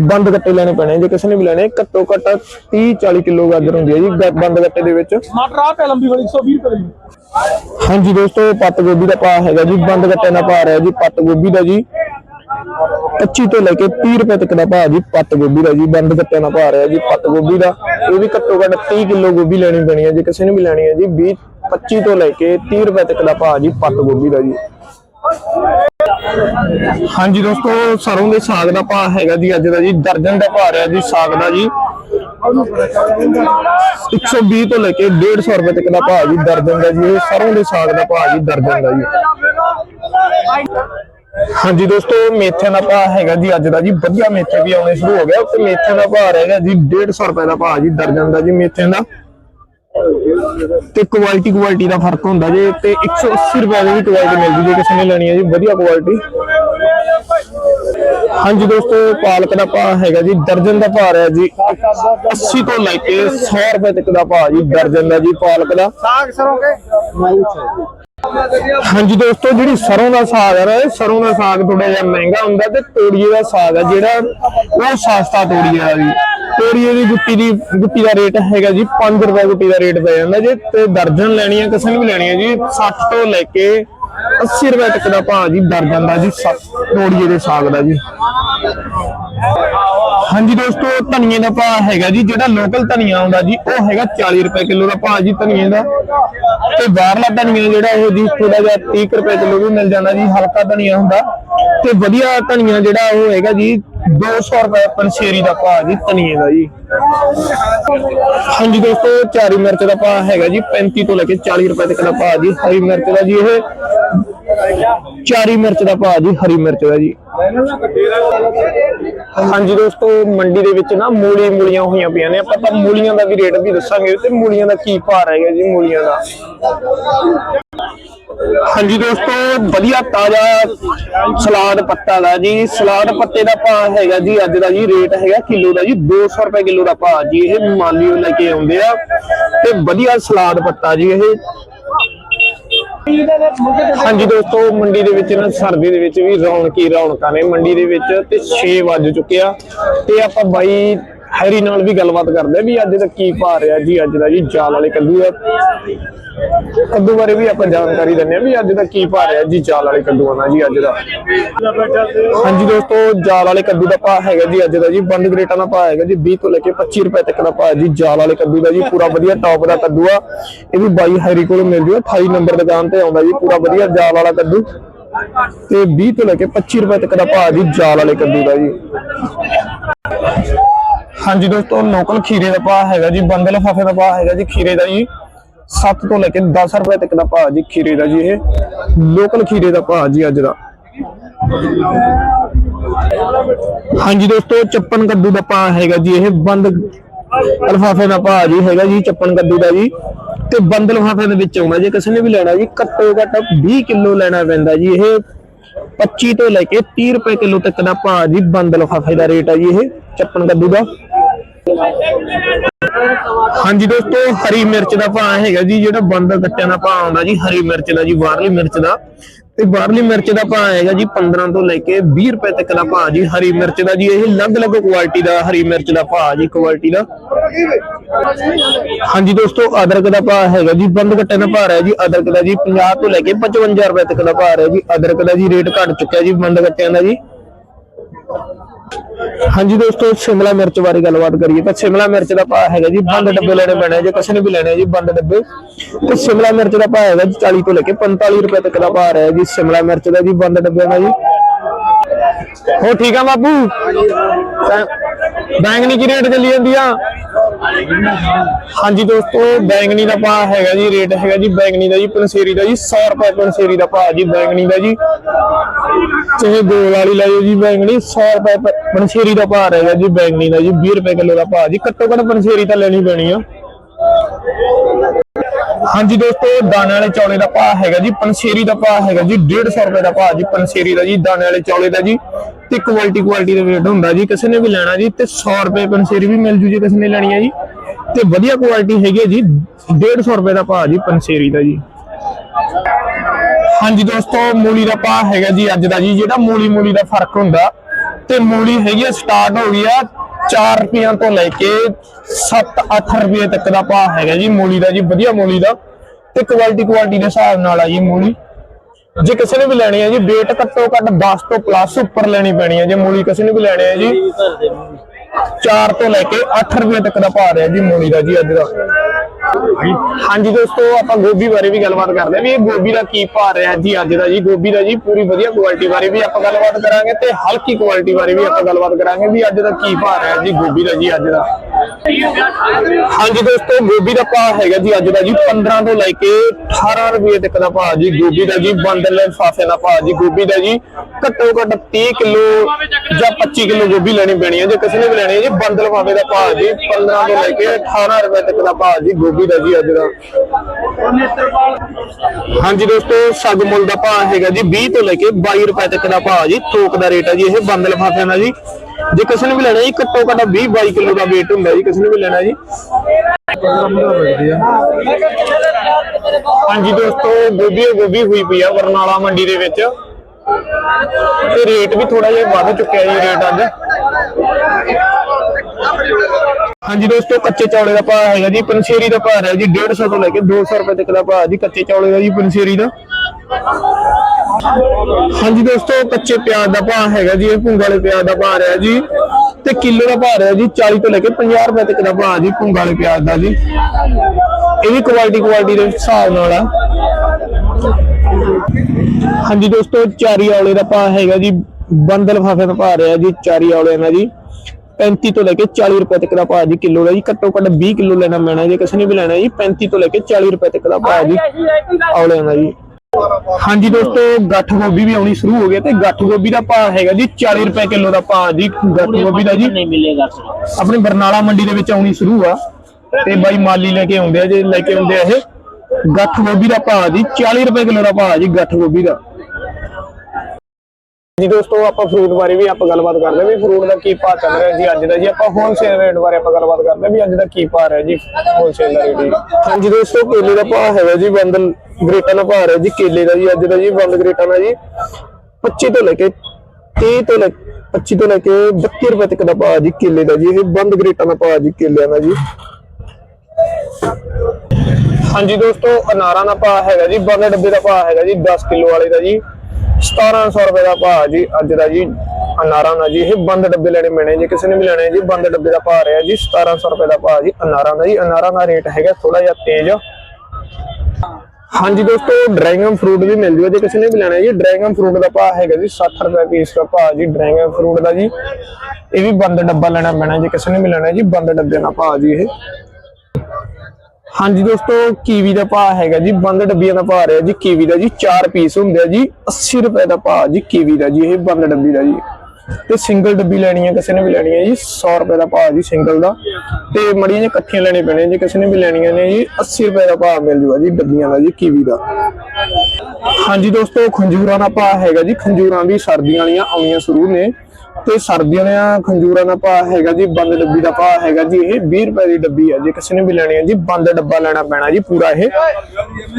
ਬੰਦ ਗੱਟੇ ਲੈਣੇ ਪੈਣੇ ਜੇ ਕਿਸੇ ਨੇ ਵੀ ਲੈਣੇ ਘੱਟੋ ਘੱਟ 30 40 ਕਿਲੋ ਗਾਜਰ ਹੁੰਦੀ ਹੈ ਜੀ ਬੰਦ ਗੱਟੇ ਦੇ ਵਿੱਚ। ਮਟਰ ਆ ਪੈ ਲੰਬੀ ਵਾਲੀ 120 ਰੁਪਏ ਦੀ ਹਾਂਜੀ ਦੋਸਤੋ ਪੱਤ ਗੋਭੀ ਦਾ ਭਾਅ ਹੈਗਾ ਜੀ ਬੰਦ ਗੱਟੇ ਦਾ ਭਾਅ ਹੈ ਜੀ ਪੱਤ ਗੋਭੀ ਦਾ ਜੀ। 25 ਤੋਂ ਲੈ ਕੇ 30 ਰੁਪਏ ਤੱਕ ਦਾ ਭਾਅ ਜੀ ਪੱਤ ਗੋਭੀ ਦਾ ਜੀ ਬੰਦ ਗੱਟੇ ਦਾ ਭਾਅ ਹੈ ਜੀ ਪੱਤ ਗੋਭੀ ਦਾ। ਇਹ ਵੀ ਘੱਟੋ ਘੱਟ 30 ਕਿਲੋ ਗੋਭੀ ਲੈਣੀ ਪੈਣੀ ਹੈ। ਜੇ ਕਿਸੇ ਨੇ ਵੀ ਲੈਣੀ ਹੈ ਜੀ 20 25 ਤੋਂ ਲੈ ਕੇ 30 ਰੁਪਏ ਤੱਕ ਦਾ ਭਾਅ ਜੀ ਪੱਤ ਗੋਭੀ ਦਾ ਜੀ। ਹਾਂਜੀ ਦੋਸਤੋ, ਸਰੋਂ ਦੇ ਸਾਗ ਦਾ ਭਾਅ ਹੈਗਾ ਜੀ ਅੱਜ ਦਾ ਜੀ, ਦਰਜਨ ਦਾ ਭਾਅ ਰਿਹਾ ਜੀ ਸਾਗ ਦਾ ਜੀ। 120 ਤੋਂ ਲੈ ਕੇ 150 ਰੁਪਏ ਤੱਕ ਦਾ ਭਾਅ ਜੀ ਦਰਜਨ ਦਾ ਜੀ, ਇਹ ਸਰੋਂ ਦੇ ਸਾਗ ਦਾ ਭਾਅ ਜੀ ਦਰਜਨ ਦਾ ਜੀ। ਹਾਂਜੀ ਦੋਸਤੋ, ਮੇਥਿਆਂ ਦਾ ਭਾਅ ਹੈਗਾ ਜੀ ਅੱਜ ਦਾ ਜੀ, ਵਧੀਆ ਮੇਥੇ ਵੀ ਆਉਣੇ ਸ਼ੁਰੂ ਹੋ ਗਿਆ ਤੇ ਮੇਥਿਆਂ ਦਾ ਭਾਅ ਹੈਗਾ ਜੀ 150 ਰੁਪਏ ਦਾ ਭਾਅ ਜੀ ਦਰਜਨ ਦਾ ਜੀ ਮੇਥੇ ਦਾ। ਤੇ ਕੁਆਲਿਟੀ ਕੁਆਲਿਟੀ ਦਾ ਫ਼ਰਕ ਹੁੰਦਾ ਜੇ ਤੇ 180 ਰੁਪਏ ਦੀ ਵੀ ਕੁਆਲਿਟੀ ਮਿਲਦੀ ਜੇ ਕਿਸੇ ਨੇ ਲੈਣੀ ਹੈ ਜੀ, ਵਧੀਆ ਕੁਆਲਿਟੀ ਹਾਂਜੀ ਦੋਸਤੋ, ਪਾਲਕ ਦਾ ਭਾਅ ਹੈਗਾ ਜੀ, ਦਰਜਨ ਦਾ ਭਾਅ ਹੈ ਜੀ 80 ਤੋਂ ਲੈ ਕੇ 100 ਰੁਪਏ ਤੱਕ ਦਾ ਭਾਅ ਜੀ, ਦਰਜਨ ਦਾ ਜੀ, ਪਾਲਕ ਦਾ। ਸਾਗ ਸਰੋਗੇ ਹਾਂਜੀ ਦੋਸਤੋ, ਜਿਹੜੀ ਸਰੋਂ ਦਾ ਸਾਗ ਹੈ ਸਰੋਂ ਦਾ ਸਾਗ ਥੋੜਾ ਜਿਹਾ ਮਹਿੰਗਾ ਹੁੰਦਾ ਤੇ ਤੋੜੀਏ ਦਾ ਸਾਗ ਹੈ ਜਿਹੜਾ ਉਹ ਸਸਤਾ ਤੋੜੀਏ ਦਾ ਜੀ ਤੋੜੀਏ ਦੀ ਗੁੱਟੀ ਦੀ ਗੁੱਟੀ ਦਾ ਰੇਟ ਹੈਗਾ ਜੀ 5 ਰੁਪਏ ਗੁੱਟੀ ਦਾ ਰੇਟ ਪੈ ਜਾਂਦਾ ਜੀ ਤੇ ਦਰਜਨ ਲੈਣੀ ਹੈ ਕਿਸੇ ਨੂੰ ਵੀ ਲੈਣੀ ਹੈ ਜੀ 60 ਤੋਂ ਲੈ ਕੇ 80 ਰੁਪਏ ਤੱਕ ਦਾ ਭਾਅ ਜੀ ਦਰਜਨ ਦਾ ਜੀ ਸ- ਦੇ ਸਾਗ ਦਾ ਜੀ। ਹਾਂਜੀ ਦੋਸਤੋ, ਧਨੀਏ ਦਾ ਭਾਅ ਹੈਗਾ ਜੀ, ਜਿਹੜਾ ਲੋਕਲ ਧਨੀਆ ਆਉਂਦਾ ਜੀ, ਉਹ ਹੈਗਾ 40 ਰੁਪਏ ਕਿਲੋ ਦਾ ਭਾਅ ਜੀ ਧਨੀਏ ਦਾ। ਤੇ ਬਾਹਰਲਾ ਧਨੀਆ ਜਿਹੜਾ ਇਹ ਜੀ ਥੋੜਾ ਜਿਹਾ 30 ਰੁਪਏ ਕਿਲੋ ਵੀ ਮਿਲ ਜਾਂਦਾ ਜੀ, ਹਲਕਾ ਧਨੀਆ ਹੁੰਦਾ। ਤੇ ਵਧੀਆ ਧਨੀਆ ਜਿਹੜਾ ਉਹ ਹੈਗਾ ਜੀ 200 ਰੁਪਏ ਪੰਸ਼ੇਰੀ ਦਾ ਭਾਅ ਜੀ, ਧਨੀਏ ਦਾ ਜੀ। ਹਾਂਜੀ ਦੋਸਤੋ, ਚਾਰੀ ਮਿਰਚ ਦਾ ਭਾਅ ਹੈਗਾ ਜੀ 35 ਤੋਂ ਲੈ ਕੇ 40 ਰੁਪਏ ਤੱਕ ਦਾ ਭਾਅ ਜੀ, ਹਰੀ ਮਿਰਚ ਦਾ ਜੀ ਇਹ। ਚਾਰੀ ਮਿਰਚ ਦਾ ਭਾਅ ਜੀ, ਹਰੀ ਮਿਰਚ ਦਾ ਜੀ। ਹਾਂਜੀ ਦੋਸਤੋ, ਮੰਡੀ ਦੇ ਵਿੱਚ ਨਾ ਮੂਲੀ ਮੂਲੀਆਂ ਹੋਈਆਂ ਪਈਆਂ ਨੇ। ਆਪਾਂ ਤਾਂ ਮੂਲੀਆਂ ਦਾ ਵੀ ਰੇਟ ਵੀ ਦੱਸਾਂਗੇ ਤੇ ਮੂਲੀਆਂ ਦਾ ਕੀ ਭਾਅ ਹੈਗਾ ਜੀ ਮੂਲੀਆਂ ਦਾ। ਹਾਂਜੀ ਦੋਸਤੋ, ਵਧੀਆ ਤਾਜ਼ਾ ਸਲਾਦ ਪੱਤਾ ਦਾ ਜੀ। ਸਲਾਦ ਪੱਤੇ ਦਾ ਭਾਅ ਹੈਗਾ ਜੀ, ਅੱਜ ਦਾ ਜੀ ਰੇਟ ਹੈਗਾ ਕਿਲੋ ਦਾ ਜੀ 200 ਰੁਪਏ ਕਿਲੋ ਦਾ ਭਾਅ ਜੀ। ਇਹ ਮਾਲੀਓ ਲੈ ਕੇ ਆਉਂਦੇ ਆ। ਤੇ ਵਧੀਆ ਸਲਾਦ ਪੱਤਾ ਜੀ ਇਹ। ਹਾਂਜੀ ਦੋਸਤੋ, ਮੰਡੀ ਦੇ ਵਿੱਚ ਨਾ, ਸਰਦੀ ਦੇ ਵਿੱਚ ਵੀ ਰੌਣਕੀ, ਰੌਣਕਾਂ ਨੇ ਮੰਡੀ ਦੇ ਵਿੱਚ ਤੇ 6 ਵੱਜ ਚੁੱਕਿਆ ਤੇ ਆਪਾਂ ਬਾਈ ਹੈਰੀ ਨਾਲ ਵੀ ਗੱਲਬਾਤ ਕਰਦੇ ਵੀ ਅੱਜ ਦਾ ਕੀ ਭਾਅ ਰਿਹਾ ਜੀ, ਅੱਜ ਦਾ ਜੀ ਜਾਲ ਵਾਲੇ ਕੱਦੂ ਆ। ਕੱਦੂ ਬਾਰੇ ਵੀ ਆਪਾਂ ਜਾਣਕਾਰੀ ਦਿੰਦੇ ਆ ਵੀ ਅੱਜ ਦਾ ਕੀ ਭਾਅ ਰਿਹਾ ਜੀ, ਜਾਲ ਵਾਲੇ ਕੱਦੂਆਂ ਦਾ ਜੀ, ਅੱਜ ਦਾ। ਹਾਂਜੀ ਦੋਸਤੋ, ਜਾਲ ਵਾਲੇ ਕੱਦੂ ਦਾ ਭਾਅ ਹੈਗਾ ਜੀ, ਅੱਜ ਦਾ ਜੀ ਬੰਦ ਗਰੇਟਾਂ ਦਾ ਭਾਅ ਹੈਗਾ ਜੀ 20 ਤੋਂ ਲੈ ਕੇ 25 ਰੁਪਏ ਤੱਕ ਦਾ ਭਾਅ ਜੀ, ਜਾਲ ਵਾਲੇ ਕੱਦੂ ਦਾ ਜੀ, ਪੂਰਾ ਵਧੀਆ ਟੌਪ ਦਾ ਕੱਦੂ ਆ। ਇਹ ਵੀ ਬਾਈ ਹੈਰੀ ਕੋਲ ਮਿਲ ਜੂਗਾ 28 ਨੰਬਰ ਦੁਕਾਨ ਤੇ ਆਉਂਦਾ ਜੀ, ਪੂਰਾ ਵਧੀਆ ਜਾਲ ਵਾਲਾ ਕੱਦੂ। ਤੇ 20 ਤੋਂ ਲੈ ਕੇ 25 ਰੁਪਏ ਤੱਕ ਦਾ ਭਾਅ ਜੀ, ਜਾਲ ਵਾਲੇ ਕੱਦੂ ਦਾ ਜੀ। ਹਾਂਜੀ ਦੋਸਤੋ ਲੋਕਲ ਖੀਰੇ ਦਾ ਭਾਅ ਹੈਗਾ ਜੀ, ਬੰਦ ਲਫ਼ਾਫ਼ੇ ਦਾ ਭਾਅ ਹੈਗਾ ਜੀ, ਖੀਰੇ ਦਾ ਜੀ। 7 ਤੋਂ ਲੈ ਕੇ 10 ਰੁਪਏ ਤੱਕ ਦਾ ਭਾਅ ਜੀ, ਖੀਰੇ ਦਾ ਜੀ ਇਹ। ਲੋਕਲ ਖੀਰੇ ਦਾ ਭਾਅ ਜੀ ਅੱਜ ਦਾ। ਹਾਂਜੀ ਦੋਸਤੋ ਚੱਪਨ ਕੱਦੂ ਦਾ ਭਾਅ ਹੈਗਾ ਜੀ, ਇਹ ਬੰਦ ਲਿਫਾਫੇ ਦਾ ਭਾਅ ਜੀ ਹੈਗਾ ਜੀ ਚੱਪਨ ਕੱਦੂ ਦਾ ਜੀ। ਤੇ ਬੰਦ ਲਫ਼ਾਫੇ ਦੇ ਵਿੱਚ ਆਉਂਦਾ ਜੇ, ਕਿਸੇ ਨੇ ਵੀ ਲੈਣਾ ਜੀ, ਘੱਟੋ ਘੱਟ 20 ਕਿਲੋ ਲੈਣਾ ਪੈਂਦਾ ਜੀ, ਇਹ 25 ਤੋਂ ਲੈ ਕੇ 30 ਰੁਪਏ ਕਿਲੋ ਤੱਕ ਦਾ ਭਾਅ ਜੀ, ਬੰਦ ਲਫਾਫੇ ਦਾ ਰੇਟ ਹੈ ਜੀ ਇਹ, ਚੱਪਣ ਕੱਦੂ ਦਾ। ਹਾਂਜੀ ਦੋਸਤੋ, ਹਰੀ ਮਿਰਚ ਦਾ ਭਾਅ ਹੈਗਾ ਜੀ, ਜਿਹੜਾ ਬੰਦ ਗੱਟਿਆਂ ਦਾ ਭਾਅ ਆਉਂਦਾ ਜੀ, ਹਰੀ ਮਿਰਚ ਦਾ ਜੀ ਬਾਹਰਲੀ ਮਿਰਚ ਦਾ। ਤੇ ਬਾਹਰਲੀ ਮਿਰਚ ਦਾ ਭਾਅ ਹੈਗਾ ਜੀ 15 ਤੋਂ ਲੈ ਕੇ 20 ਰੁਪਏ ਤੱਕ ਦਾ ਭਾਅ ਜੀ, ਹਰੀ ਮਿਰਚ ਦਾ ਜੀ, ਇਹ ਅਲੱਗ-ਅਲੱਗ ਕੁਆਲਿਟੀ ਦਾ ਹਰੀ ਮਿਰਚ ਦਾ ਭਾਅ ਜੀ ਕੁਆਲਿਟੀ ਦਾ। ਹਾਂਜੀ ਦੋਸਤੋ, ਅਦਰਕ ਦਾ ਭਾਅ ਹੈਗਾ ਜੀ, ਬੰਦ ਗੱਟੇ ਦਾ ਭਾਅ ਹੈ ਜੀ, ਅਦਰਕ ਦਾ ਜੀ 50 ਤੋਂ ਲੈ ਕੇ 55 ਰੁਪਏ ਤੱਕ ਦਾ ਭਾਅ ਹੈ ਜੀ, ਅਦਰਕ ਦਾ ਜੀ ਰੇਟ ਘਟ ਚੁੱਕਿਆ ਜੀ, ਬੰਦ ਗੱਟਿਆਂ ਦਾ ਜੀ। ਹਾਂਜੀ ਦੋਸਤੋ, ਸ਼ਿਮਲਾ ਮਿਰਚ ਬਾਰੇ ਗੱਲਬਾਤ ਕਰੀਏ ਤਾਂ ਸ਼ਿਮਲਾ ਮਿਰਚ ਦਾ ਭਾਅ ਹੈਗਾ ਜੀ, ਬੰਦ ਡੱਬੇ ਲੈਣੇ ਪੈਣੇ ਜੇ ਕਿਸੇ ਨੇ ਵੀ ਲੈਣੇ ਜੀ, ਬੰਦ ਡੱਬੇ। ਤੇ ਸ਼ਿਮਲਾ ਮਿਰਚ ਦਾ ਭਾਅ ਹੈਗਾ ਜੀ 40 ਤੋਂ ਲੈ ਕੇ 45 ਰੁਪਏ ਤੱਕ ਦਾ ਭਾਅ ਹੈ ਜੀ, ਸ਼ਿਮਲਾ ਮਿਰਚ ਦਾ ਜੀ, ਬੰਦ ਡੱਬੇ ਦਾ ਜੀ। ਹੋ ਠੀਕ ਆ ਬਾਬੂ ਬੈਂਗਣੀ ਕੀ ਰੇਟ ਚੱਲੀ ਜਾਂਦੀ ਆ? ਹਾਂਜੀ ਦੋਸਤੋ ਬੈਂਗਣੀ ਦਾ ਭਾਅ ਹੈਗਾ ਜੀ, ਰੇਟ ਹੈਗਾ ਜੀ ਬੈਂਗਣੀ ਦਾ ਜੀ ਪਨਸੇਰੀ ਦਾ ਜੀ 100 ਰੁਪਏ ਪਨਸੇਰੀ ਦਾ ਭਾਅ ਜੀ ਬੈਂਗਣੀ ਦਾ ਜੀ। ਚਾਹੇ ਗੋਲ ਵਾਲੀ ਲਾਇਓ ਜੀ ਬੈਂਗਣੀ 100 ਰੁਪਏ ਪ- ਪਨਸੇਰੀ ਦਾ ਭਾਅ ਹੈਗਾ ਜੀ ਬੈਂਗਣੀ ਦਾ ਜੀ 20 ਰੁਪਏ ਕਿਲੋ ਦਾ ਭਾਅ ਜੀ, ਘੱਟੋ ਘੱਟ ਪਨਸੇਰੀ ਤਾਂ ਲੈਣੀ ਪੈਣੀ ਆ। ਹਾਂਜੀ ਦੋਸਤੋ, ਦਾਣੇ ਵਾਲੇ ਚੌਲੇ ਦਾ ਭਾਅ ਹੈਗਾ ਜੀ ਪਨਸੇਰੀ ਦਾ ਭਾਅ ਹੈਗਾ ਜੀ 150 ਰੁਪਏ ਦਾ ਭਾਅ ਜੀ ਪਨਸੇਰੀ ਦਾ ਜੀ, ਦਾਣੇ ਵਾਲੇ ਚੌਲੇ ਦਾ ਜੀ, ਤੇ ਕੁਆਲਿਟੀ ਕੁਆਲਿਟੀ ਦਾ ਰੇਟ ਹੁੰਦਾ ਜੀ, ਕਿਸੇ ਨੇ ਵੀ ਲੈਣਾ ਜੀ, ਤੇ 100 ਰੁਪਏ ਪਨਸੇਰੀ ਵੀ ਮਿਲ ਜੂ ਜੀ ਕਿਸੇ ਨੇ ਲੈਣੀ ਹੈ ਜੀ, ਤੇ ਵਧੀਆ ਕੁਆਲਿਟੀ ਹੈਗੀ ਹੈ ਜੀ 150 ਰੁਪਏ ਦਾ ਭਾਅ ਜੀ ਪੰਸ਼ੇਰੀ ਦਾ ਜੀ। ਹਾਂਜੀ ਦੋਸਤੋ, ਮੂਲੀ ਦਾ ਭਾਅ ਹੈਗਾ ਜੀ, ਅੱਜ ਦਾ ਜੀ, ਜਿਹੜਾ ਮੂਲੀ ਮੂਲੀ ਦਾ ਫ਼ਰਕ ਹੁੰਦਾ, ਤੇ ਮੂਲੀ ਹੈਗੀ ਆ ਸਟਾਰਟ ਹੋ ਗਈ ਆ 4 ਰੁਪਈਆਂ ਤੋਂ ਲੈ ਕੇ 7-8 ਰੁਪਏ ਤੱਕ ਦਾ ਭਾਅ ਹੈਗਾ ਜੀ ਮੂਲੀ ਦਾ ਜੀ, ਵਧੀਆ ਮੂਲੀ ਦਾ ਤੇ ਕੁਆਲਿਟੀ ਕੁਆਲਿਟੀ ਦੇ ਹਿਸਾਬ ਨਾਲ ਆ ਜੀ ਮੂਲੀ। ਜੇ ਕਿਸੇ ਨੇ ਵੀ ਲੈਣੀ ਹੈ ਜੀ, weight ਘੱਟੋ ਘੱਟ 10 ਤੋਂ ਪਲੱਸ ਉੱਪਰ ਲੈਣੀ ਪੈਣੀ ਹੈ ਜੇ ਮੂਲੀ ਕਿਸੇ ਨੇ ਵੀ ਲੈਣੀ ਹੈ ਜੀ। 4 ਤੋਂ ਲੈ ਕੇ 8 ਰੁਪਏ ਤੱਕ ਦਾ ਭਾਅ ਰਿਹਾ ਜੀ ਮੂਲੀ ਦਾ ਜੀ ਅੱਜ ਦਾ। ਹਾਂਜੀ ਦੋਸਤੋ, ਆਪਾਂ ਗੋਭੀ ਬਾਰੇ ਵੀ ਗੱਲਬਾਤ ਕਰਦੇ ਹਾਂ ਵੀ ਇਹ ਗੋਭੀ ਦਾ ਕੀ ਭਾਅ ਰਿਹਾ ਜੀ ਅੱਜ ਦਾ ਜੀ। ਗੋਭੀ ਦਾ ਜੀ ਪੂਰੀ ਵਧੀਆ ਕੁਆਲਿਟੀ ਬਾਰੇ ਵੀ ਆਪਾਂ ਗੱਲਬਾਤ ਕਰਾਂਗੇ ਤੇ ਹਲਕੀ ਕੁਆਲਿਟੀ ਬਾਰੇ ਵੀ ਆਪਾਂ ਗੱਲਬਾਤ ਕਰਾਂਗੇ ਵੀ ਅੱਜ ਦਾ ਕੀ ਭਾਅ ਰਿਹਾ ਜੀ ਗੋਭੀ ਦਾ ਜੀ ਅੱਜ ਦਾ। ਹਾਂਜੀ ਦੋਸਤੋ, ਗੋਭੀ ਦਾ ਭਾਅ ਹੈਗਾ ਜੀ ਅੱਜ ਦਾ ਜੀ 15 ਤੋਂ ਲੈ ਕੇ 18 ਰੁਪਏ ਤੱਕ ਦਾ ਭਾਅ ਜੀ। ਗੋਭੀ ਦਾ ਜੀ ਬੰਡਲ ਲਿਫਾਫੇ ਦਾ ਭਾਅ ਜੀ। ਗੋਭੀ ਦਾ ਜੀ ਘੱਟੋ ਘੱਟ 30 ਕਿਲੋ ਜਾਂ 25 ਕਿਲੋ ਗੋਭੀ ਲੈਣੀ ਪੈਣੀ ਹੈ। ਜੇ ਕਿਸੇ ਨੇ ਵੀ ਲੈਣੀ ਹੈ ਜੀ ਬੰਡਲ ਲਿਫਾਫੇ ਦਾ ਭਾਅ ਜੀ 15 ਤੋਂ ਲੈ ਕੇ 18 ਰੁਪਏ ਤੱਕ ਦਾ ਭਾਅ ਜੀ ਗੋਭੀ ਦਾ ਜੀ ਅੱਜ ਦਾ ਹਾਂਜੀ ਦੋਸਤੋ, ਸੱਗ ਮੁੱਲ ਦਾ ਭਾਅ ਹੈਗਾ ਜੀ 20 ਤੋਂ ਲੈ ਕੇ 22 ਰੁਪਏ ਤੱਕ ਦਾ ਭਾਅ ਜੀ, ਥੋਕ ਦਾ ਰੇਟ ਹੈ ਜੀ, ਇਹ ਬੰਦ ਲਿਫਾਫਿਆਂ ਦਾ ਜੀ। ਜੇ ਕਿਸੇ ਨੇ ਵੀ ਲੈਣਾ ਜੀ, ਘੱਟੋ ਘੱਟ 20 22 ਕਿਲੋ ਦਾ weight ਹੁੰਦਾ ਜੀ, ਕਿਸੇ ਨੇ ਵੀ ਲੈਣਾ ਜੀ। ਹਾਂਜੀ ਦੋਸਤੋ, ਗੋਭੀ ਗੋਭੀ ਹੋਈ ਪਈ ਆ ਬਰਨਾਲਾ ਮੰਡੀ ਦੇ ਵਿੱਚ। ਤੇ ਰੇਟ ਵੀ ਥੋੜਾ ਜਿਹਾ ਵੱਧ ਚੁੱਕਿਆ ਜੀ, ਰੇਟ ਅੱਜ। ਹਾਂਜੀ ਦੋਸਤੋ, ਕੱਚੇ ਚੌਲੇ ਦਾ ਭਾਅ ਹੈਗਾ ਜੀ, ਪੰਛੇਰੀ ਦਾ ਭਾਅ ਹੈ ਜੀ 150 ਤੋਂ ਲੈ ਕੇ 200 ਰੁਪਏ ਤੱਕ ਦਾ ਭਾਅ ਜੀ, ਕੱਚੇ ਚੌਲੇ ਦਾ ਜੀ, ਪੰਛੇਰੀ ਦਾ। ਹਾਂਜੀ ਦੋਸਤੋ, ਕੱਚੇ ਪਿਆਜ਼ ਦਾ ਭਾਅ ਹੈਗਾ ਜੀ, ਇਹ ਭੁੰਗ ਵਾਲੇ ਪਿਆਜ਼ ਦਾ ਭਾਅ ਰਿਹਾ ਜੀ, ਤੇ ਕਿਲੋ ਦਾ ਭਾਅ ਰਿਹਾ ਜੀ 40 ਤੋਂ ਲੈ ਕੇ 50 ਰੁਪਏ ਤੱਕ ਦਾ ਭਾਅ ਜੀ ਭੁੰਗ ਵਾਲੇ ਪਿਆਜ਼ ਦਾ ਜੀ। ਇਹ ਵੀ ਕੁਆਲਿਟੀ ਕੁਆਲਿਟੀ ਦੇ ਹਿਸਾਬ ਨਾਲ ਆ। ਹਾਂਜੀ ਦੋਸਤੋ, ਚਾਰੀ ਔਲੇ ਦਾ ਭਾਅ ਹੈਗਾ ਜੀ, ਬੰਦ ਲਫ਼ਾਫ਼ੇ ਦਾ ਭਾਅ ਰਿਹਾ ਜੀ, ਚਾਰੀ ਔਲੇ ਦਾ ਜੀ। 35 ਤੋਂ ਲੈ ਕੇ 40 ਰੁਪਏ ਤੱਕ ਦਾ ਭਾਅ ਜੀ ਕਿਲੋ ਦਾ ਜੀ ਘੱਟੋ ਘੱਟ 20 ਕਿਲੋ ਲੈਣਾ ਪੈਣਾ ਜੇ ਕਿਸੇ ਨੇ ਵੀ ਲੈਣਾ ਜੀ 35 ਤੋਂ ਲੈ ਕੇ 40 ਰੁਪਏ ਤੱਕ ਦਾ ਭਾਅ ਜੀ। ਔਲਿਆਂ ਦਾ ਜੀ। ਹਾਂਜੀ ਦੋਸਤੋ ਗੱਠ ਗੋਭੀ ਵੀ ਆਉਣੀ ਸ਼ੁਰੂ ਹੋ ਗਈ ਤੇ ਗੱਠ ਗੋਭੀ ਦਾ ਭਾਅ ਹੈਗਾ ਜੀ 40 ਰੁਪਏ ਕਿਲੋ ਦਾ ਭਾਅ ਜੀ ਗੱਠ ਗੋਭੀ ਦਾ ਜੀ। ਨਹੀਂ ਮਿਲੇਗਾ। ਆਪਣੀ ਬਰਨਾਲਾ ਮੰਡੀ ਦੇ ਵਿੱਚ ਆਉਣੀ ਸ਼ੁਰੂ ਆ ਤੇ ਬਾਈ ਮਾਲੀ ਲੈ ਕੇ ਆਉਂਦੇ ਆ ਜੇ ਲੈ ਕੇ ਆਉਂਦੇ ਆ ਇਹ। ਗੱਠ ਗੋਭੀ ਦਾ ਭਾਅ ਜੀ 40 ਰੁਪਏ ਕਿਲੋ ਦਾ ਭਾਅ ਜੀ ਗੱਠ ਗੋਭੀ ਦਾ। ਜੀ ਦੋਸਤੋ ਆਪਾਂ ਫਰੂਟ ਬਾਰੇ ਵੀ ਆਪਾਂ ਗੱਲਬਾਤ ਕਰਦੇ ਵੀ ਫਰੂਟ ਦਾ ਕੀ ਭਾਅ ਚੱਲ ਰਿਹਾ ਜੀ ਅੱਜ ਦਾ ਜੀ। ਆਪਾਂ ਹੋਲਸੇਲ ਰੇਟ ਬਾਰੇ ਆਪਾਂ ਗੱਲਬਾਤ ਕਰਦੇ ਵੀ ਅੱਜ ਦਾ ਕੀ ਭਾਅ ਰਿਹਾ ਜੀ ਹੋਲਸੇਲ ਦਾ ਰੇਟ ਜੀ। ਹਾਂਜੀ ਦੋਸਤੋ ਕੇਲੇ ਦਾ ਭਾਅ ਹੈਗਾ ਜੀ ਬੰਦਲ ਗ੍ਰੇਟਾਂ ਦਾ ਭਾਅ ਹੈ ਜੀ ਕੇਲੇ ਦਾ ਜੀ ਅੱਜ ਦਾ ਜੀ ਬੰਦ ਗ੍ਰੇਟਾਂ ਦਾ ਜੀ 25 ਤੋਂ ਲੈ ਕੇ 30 ਤੋਂ ਲੈ 25 ਤੋਂ ਲੈ ਕੇ 32 ਰੁਪਏ ਤੱਕ ਦਾ ਭਾਅ ਜੀ ਕੇਲੇ ਦਾ ਜੀ ਇਹ ਬੰਦ ਗ੍ਰੇਟਾਂ ਦਾ ਭਾਅ ਜੀ ਕੇਲਿਆਂ ਦਾ ਜੀ। ਹਾਂਜੀ ਦੋਸਤੋ ਅਨਾਰਾਂ ਦਾ ਭਾਅ ਹੈਗਾ ਜੀ ਬੰਦ ਡੱਬੇ ਦਾ ਭਾਅ ਹੈਗਾ ਜੀ 10 ਕਿਲੋ ਵਾਲੇ ਦਾ ਜੀ। 1700 ਰੁਪਏ ਦਾ ਭਾਅ ਜੀ, ਅੱਜ ਦਾ ਜੀ, ਅਨਾਰਾਂ ਦਾ ਜੀ, ਇਹ ਬੰਦ ਡੱਬੇ ਲੈਣੇ ਮੈਨੇ ਜੇ, ਕਿਸੇ ਨੇ ਵੀ ਲੈਣੇ ਜੀ, ਬੰਦ ਡੱਬੇ ਦਾ ਭਾਅ ਰਿਹਾ ਜੀ 1700 ਰੁਪਏ ਦਾ ਭਾਅ ਜੀ, ਅਨਾਰਾਂ ਦਾ ਜੀ, ਅਨਾਰਾਂ ਦਾ ਰੇਟ ਹੈਗਾ ਥੋੜਾ ਜਿਹਾ ਤੇਜ਼। ਹਾਂਜੀ ਦੋਸਤੋ, ਡਰੈਗਨ ਫਰੂਟ ਵੀ ਮਿਲ ਜੂਗਾ ਜੇ ਕਿਸੇ ਨੇ ਵੀ ਲੈਣਾ ਜੀ, ਡਰੈਗਨ ਫਰੂਟ ਦਾ ਭਾਅ ਹੈਗਾ ਜੀ 60 ਰੁਪਏ ਪੀਸ ਦਾ ਭਾਅ ਜੀ, ਡਰੈਗਨ ਫਰੂਟ ਦਾ ਜੀ, ਇਹ ਵੀ ਬੰਦ ਡੱਬਾ ਲੈਣਾ ਪੈਣਾ ਜੇ ਕਿਸੇ ਨੇ ਵੀ ਲੈਣਾ ਜੀ, ਬੰਦ ਡੱਬੇ ਦਾ ਭਾਅ ਜੀ ਇਹ। ਹਾਂਜੀ ਦੋਸਤੋ, ਕੀਵੀ ਦਾ ਭਾਅ ਹੈਗਾ ਜੀ, ਬੰਦ ਡੱਬੀਆਂ ਦਾ ਭਾਅ ਰਿਹਾ ਜੀ, ਕੀਵੀ ਦਾ ਜੀ 4 ਪੀਸ ਹੁੰਦੇ ਆ ਜੀ 80 ਰੁਪਏ ਦਾ ਭਾਅ ਜੀ ਕੀਵੀ ਦਾ ਜੀ, ਇਹ ਬੰਦ ਡੱਬੀ ਦਾ ਜੀ। ਤੇ ਸਿੰਗਲ ਡੱਬੀ ਲੈਣੀ ਹੈ ਕਿਸੇ ਨੇ ਵੀ ਲੈਣੀ ਹੈ ਜੀ 100 ਰੁਪਏ ਦਾ ਭਾਅ ਜੀ ਸਿੰਗਲ ਦਾ। ਤੇ ਮੜੀਆਂ ਜਿਹੀਆਂ ਇਕੱਠੀਆਂ ਲੈਣੇ ਪੈਣੇ ਜੇ, ਕਿਸੇ ਨੇ ਵੀ ਲੈਣੀਆਂ ਨੇ ਜੀ 80 ਰੁਪਏ ਦਾ ਭਾਅ ਮਿਲ ਜੂਗਾ ਜੀ, ਡੱਬੀਆਂ ਦਾ ਜੀ, ਕੀਵੀ ਦਾ। ਹਾਂਜੀ ਦੋਸਤੋ, ਖੰਜੂਰਾਂ ਦਾ ਭਾਅ ਹੈਗਾ ਜੀ, ਖੰਜੂਰਾਂ ਵੀ ਸਰਦੀਆਂ ਵਾਲੀਆਂ ਆਉਣੀਆਂ ਸ਼ੁਰੂ ਨੇ। ਤੇ ਸਰਦੀਆਂ ਦੀਆਂ ਖੰਜੂਰਾਂ ਦਾ ਭਾਅ ਹੈਗਾ ਜੀ, ਬੰਦ ਡੱਬੀ ਦਾ ਭਾਅ ਹੈਗਾ ਜੀ, ਇਹ 20 ਰੁਪਏ ਦੀ ਡੱਬੀ ਹੈ ਜੇ, ਕਿਸੇ ਨੇ ਵੀ ਲੈਣੀ ਹੈ ਜੀ, ਬੰਦ ਡੱਬਾ ਲੈਣਾ ਪੈਣਾ ਜੀ ਪੂਰਾ ਇਹ।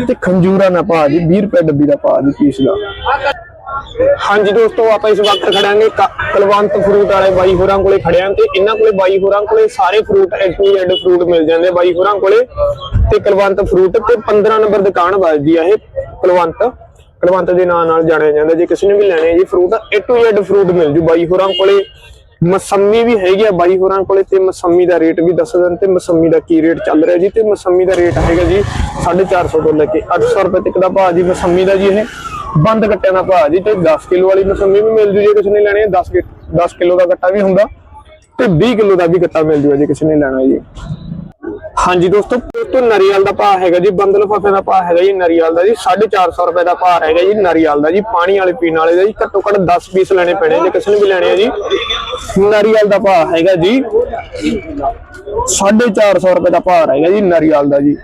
ਤੇ ਖੰਜੂਰਾਂ ਦਾ ਭਾਅ ਜੀ 20 ਰੁਪਏ ਡੱਬੀ ਦਾ ਭਾਅ ਜੀ ਪੀਸ ਦਾ। ਹਾਂਜੀ ਦੋਸਤੋ, ਆਪਾਂ ਇਸ ਵਕਤ ਖੜਾਂਗੇ ਕ- ਕੁਲਵੰਤ ਫਰੂਟ ਵਾਲੇ ਬਾਈ ਹੋਰਾਂ ਕੋਲੇ ਖੜਿਆਂ ਤੇ। ਇਹਨਾਂ ਕੋਲੇ ਬਾਈ ਹੋਰਾਂ ਕੋਲੇ ਸਾਰੇ ਫਰੂਟ ਏ ਟੂ ਫਰੂਟ ਮਿਲ ਜਾਂਦੇ ਬਾਈ ਹੋਰਾਂ ਕੋਲੇ। ਤੇ ਕੁਲਵੰਤ ਫਰੂਟ ਤੇ 15 ਨੰਬਰ ਦੁਕਾਨ ਵੱਜਦੀ ਆ ਇਹ, ਕੁਲਵੰਤ। ਕੁਲਵੰਤ ਦੇ ਨਾਂ ਨਾਲ ਜਾਣਿਆ ਜਾਂਦਾ। ਜੇ ਕਿਸੇ ਨੇ ਵੀ ਲੈਣੇ ਜੀ fruit A to Z fruit ਮਿਲ ਜੂ ਬਾਈ ਹੋਰਾਂ ਕੋਲੇ। ਮਸੰਮੀ ਵੀ ਹੈਗੀ ਆ ਬਾਈ ਹੋਰਾਂ ਕੋਲੇ ਤੇ ਮਸੰਮੀ ਦਾ ਰੇਟ ਵੀ ਦੱਸ ਦੇਣ ਤੇ ਮਸੰਮੀ ਦਾ ਕੀ ਰੇਟ ਚੱਲ ਰਿਹਾ ਜੀ? ਤੇ ਮਸੰਮੀ ਦਾ ਰੇਟ ਹੈਗਾ ਜੀ 450 ਤੋਂ ਲੈ ਕੇ 800 ਰੁਪਏ ਤੱਕ ਦਾ ਭਾਅ ਜੀ ਮਸੰਮੀ ਦਾ ਜੀ ਇਹ। ਬੰਦ ਕੱਟਿਆਂ ਦਾ ਭਾਅ ਜੀ ਤੇ 10 ਕਿਲੋ ਵਾਲੀ ਮਸੰਮੀ ਵੀ ਮਿਲ ਜੂ ਜੇ ਕਿਸੇ ਨੇ ਲੈਣੀ ਹੈ 10 10 ਕਿਲੋ ਦਾ ਕੱਟਾ ਵੀ ਹੁੰਦਾ ਤੇ 20 ਕਿਲੋ ਦਾ ਵੀ ਕੱਟਾ ਮਿਲ ਜੂਗਾ ਜੇ ਕਿਸੇ ਨੇ ਲੈਣਾ ਜੀ। ਹਾਂਜੀ ਦੋਸਤੋ ਦੋਸਤੋ ਨਰੀਅਲ ਦਾ ਭਾਅ ਹੈਗਾ ਜੀ ਬੰਦ ਲਿਫਾਫੇ ਦਾ ਭਾਅ ਹੈਗਾ ਜੀ, ਨਰੀਅਲ ਦਾ ਜੀ 450 ਰੁਪਏ ਦਾ ਭਾਅ ਹੈਗਾ ਜੀ, ਨਰੀਅਲ ਦਾ ਜੀ, ਪਾਣੀ ਵਾਲੇ, ਪੀਣ ਵਾਲੇ ਦਾ ਜੀ, ਘੱਟੋ ਘੱਟ 10 ਪੀਸ ਲੈਣੇ ਪੈਣੇ ਜੇ ਕਿਸੇ ਨੇ ਵੀ ਲੈਣੇ ਆ ਜੀ। ਨਰੀਅਲ ਦਾ ਭਾਅ ਹੈਗਾ ਜੀ 450 ਰੁਪਏ ਦਾ ਭਾਅ ਹੈਗਾ ਜੀ, ਨਰੀਅਲ ਦਾ ਜੀ।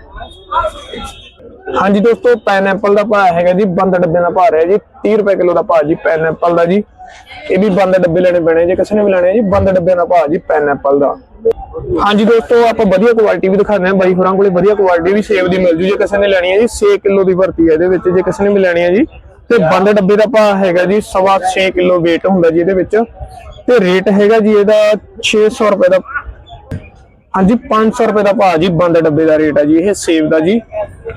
ਹਾਂਜੀ ਦੋਸਤੋ ਪਾਈਨਐਪਲ ਦਾ ਭਾਅ ਹੈਗਾ ਜੀ, ਬੰਦ ਡੱਬੇ ਦਾ ਭਾਅ ਹੈ ਜੀ 30 ਰੁਪਏ ਕਿਲੋ ਦਾ ਭਾਅ ਜੀ ਪਾਈਨਐਪਲ ਦਾ ਜੀ। ਇਹ ਵੀ ਬੰਦ ਡੱਬੇ ਲੈਣੇ ਪੈਣੇ ਜੇ ਕਿਸੇ ਨੇ ਵੀ ਲੈਣੇ ਆ ਜੀ, ਬੰਦ ਡੱਬੇ ਦਾ ਭਾਅ ਜੀ ਪਾਈਨਐਪਲ ਦਾ। ਹਾਂਜੀ ਦੋਸਤੋ ਆਪਾਂ ਵਧੀਆ ਕੁਆਲਿਟੀ ਵੀ ਦਿਖਾਉਂਦੇ ਹਾਂ। ਬਾਈ ਹੋਰਾਂ ਕੋਲੇ ਵਧੀਆ ਕੁਆਲਿਟੀ ਵੀ ਸੇਬ ਦੀ ਮਿਲ ਜੂ। ਜੇ ਕਿਸੇ ਨੇ ਲੈਣੀ ਹੈ ਜੀ 6 ਕਿਲੋ ਦੀ ਭਰਤੀ ਹੈ ਇਹਦੇ ਵਿੱਚ। ਜੇ ਕਿਸੇ ਨੇ ਵੀ ਲੈਣੀ ਹੈ ਜੀ ਤੇ ਬੰਦ ਡੱਬੇ ਦਾ ਭਾਅ ਹੈਗਾ ਜੀ ਸਵਾ 6 ਕਿਲੋ weight ਹੁੰਦਾ ਜੀ ਇਹਦੇ ਵਿੱਚ। ਤੇ ਰੇਟ ਹੈਗਾ ਜੀ ਇਹਦਾ 600 ਰੁਪਏ ਦਾ। ਹਾਂਜੀ 500 ਰੁਪਏ ਦਾ ਭਾਅ ਜੀ ਬੰਦ ਡੱਬੇ ਦਾ ਰੇਟ ਹੈ ਜੀ ਇਹ ਸੇਬ ਦਾ ਜੀ।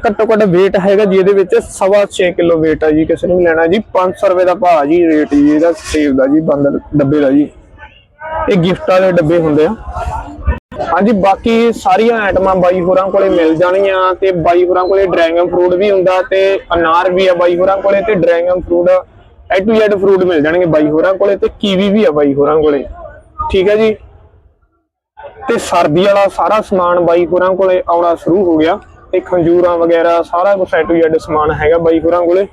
ਘੱਟੋ ਘੱਟ weight ਹੈਗਾ ਜੀ ਇਹਦੇ ਵਿੱਚ ਸਵਾ 6 ਕਿਲੋ weight ਹੈ ਜੀ। ਕਿਸੇ ਨੇ ਵੀ ਲੈਣਾ ਜੀ 500 ਰੁਪਏ ਦਾ ਭਾਅ ਜੀ ਰੇਟ ਜੀ ਇਹਦਾ ਸੇਬ ਦਾ ਜੀ ਬੰਦ ਡੱਬੇ ਦਾ ਜੀ। ਇਹ ਗਿਫਟ ਵਾਲੇ ਡੱਬੇ ਹੁੰਦੇ ਆ। ਹਾਂਜੀ, ਬਾਕੀ ਸਾਰੀਆਂ ਆਈਟਮਾਂ ਬਾਈ ਹੋਰਾਂ ਕੋਲੇ ਮਿਲ ਜਾਣੀਆਂ ਤੇ ਬਾਈ ਹੋਰਾਂ ਕੋਲੇ ਡਰੈਗਨ ਫਰੂਟ ਵੀ ਹੁੰਦਾ ਤੇ ਅਨਾਰ ਵੀ ਆ ਬਾਈ ਹੋਰਾਂ ਕੋਲੇ ਤੇ dragon fruit A to Z fruit ਮਿਲ ਜਾਣਗੇ ਬਾਈ ਹੋਰਾਂ ਕੋਲੇ ਤੇ ਕੀਵੀ ਵੀ ਆ ਬਾਈ ਹੋਰਾਂ ਕੋਲੇ। ਠੀਕ ਹੈ ਜੀ? ਤੇ ਸਰਦੀ ਵਾਲਾ ਸਾਰਾ ਸਮਾਨ ਬਾਈ ਹੋਰਾਂ ਕੋਲੇ ਆਉਣਾ ਸ਼ੁਰੂ ਹੋ ਗਿਆ ਤੇ ਖੰਜੂਰਾਂ ਵਗੈਰਾ ਸਾਰਾ ਕੁਝ ਏ ਟੂ ਜ਼ੈਡ ਸਮਾਨ ਹੈਗਾ ਬਾਈ ਹੋਰਾਂ ਕੋਲੇ।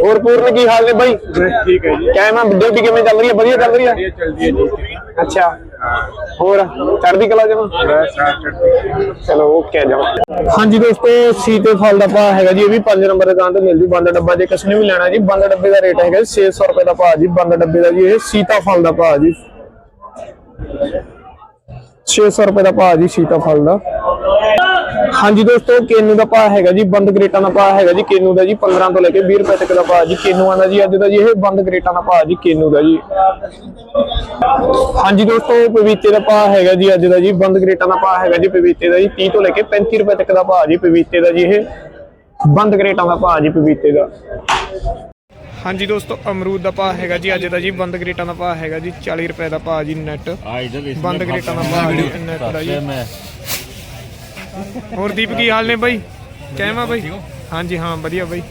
ਹੋਰ ਪੂਰਨ ਕੀ ਹਾਲ ਨੇ ਬਾਈ? ਠੀਕ ਹੈ ਜੀ। ਕਿਵੇਂ ਡਿਊਟੀ ਕਿਵੇਂ ਚੱਲ ਰਹੀ ਹੈ? ਵਧੀਆ ਚੱਲ ਰਹੀ ਹੈ? ਇਹ ਚਲਦੀ ਹੈ ਜੀ। ਅੱਛਾ। ਹੋਰ ਚੜ੍ਹਦੀ ਕਲਾ ਜਮਾ? ਚਲੋ ਓਕੇ ਜਮਾ ਹਾਂਜੀ ਦੋਸਤੋ ਸੀਤੇ ਫਲ ਦਾ ਭਾਅ ਹੈਗਾ ਜੀ ਇਹ ਵੀ 5 ਨੰਬਰ ਦੁਕਾਨ ਤੇ ਮਿਲ ਜੂ ਬੰਦ ਡੱਬਾ। ਜੇ ਕਿਸੇ ਨੇ ਵੀ ਲੈਣਾ ਜੀ ਬੰਦ ਡੱਬੇ ਦਾ ਰੇਟ ਹੈਗਾ 600 ਰੁਪਏ ਦਾ ਭਾਅ ਜੀ ਬੰਦ ਡੱਬੇ ਦਾ ਜੀ ਇਹ ਸੀਤਾ ਫਲ ਦਾ ਭਾਅ ਜੀ। 600 ਰੁਪਏ ਦਾ ਭਾਅ ਜੀ ਸੀਤਾ ਫਲ ਦਾ। ਹਾਂਜੀ ਦੋਸਤੋ ਕੇਨੂ ਦਾ ਭਾਅ ਹੈਗਾ ਜੀ ਬੰਦ ਗ੍ਰੇਟਾਂ ਦਾ ਭਾਅ ਹੈਗਾ ਜੀ ਕੇਨੂ ਦਾ ਜੀ 15 ਤੋਂ ਲੈ ਕੇ 20 ਰੁਪਏ ਤੱਕ ਦਾ ਭਾਅ ਜੀ ਕੇਨੂਆਂ ਦਾ ਜੀ ਅੱਜ ਦਾ ਜੀ ਇਹ ਬੰਦ ਗ੍ਰੇਟਾਂ ਦਾ ਭਾਅ ਜੀ ਕੇਨੂ ਦਾ ਜੀ ਹਾਂਜੀ ਦੋਸਤੋ ਪਪੀਤੇ ਦਾ ਭਾਅ ਹੈਗਾ ਜੀ ਅੱਜ ਦਾ ਜੀ ਬੰਦ ਗ੍ਰੇਟਾਂ ਦਾ ਭਾਅ ਹੈਗਾ ਜੀ ਪਪੀਤੇ ਦਾ ਜੀ 30 ਤੋਂ ਲੈ ਕੇ 35 ਰੁਪਏ ਤੱਕ ਦਾ ਭਾਅ ਜੀ ਪਪੀਤੇ ਦਾ ਜੀ ਇਹ ਬੰਦ ਗ੍ਰੇਟਾਂ ਦਾ ਭਾਅ ਜੀ ਪਪੀਤੇ ਦਾ ਹਾਂਜੀ ਦੋਸਤੋ ਅਮਰੂਦ ਦਾ ਭਾਅ ਹੈਗਾ ਜੀ ਅੱਜ ਦਾ ਜੀ ਬੰਦ ਗ੍ਰੇਟਾਂ ਦਾ ਭਾਅ ਹੈਗਾ ਜੀ 40 ਰੁਪਏ ਦਾ ਭਾਅ ਜੀ ਨੈਟ ਬੰਦ ਗ੍ਰੇਟਾਂ ਦਾ ਭਾਅ ਜੀ ਨੈਟ ਦਾ ਜੀ ਹੋਰ ਦੀਪ ਕੀ ਹਾਲ ਨੇ ਬਾਈ? ਕਿਵੇਂ ਆ ਬਾਈ? ਹਾਂਜੀ ਹਾਂ ਵਧੀਆ ਬਾਈ।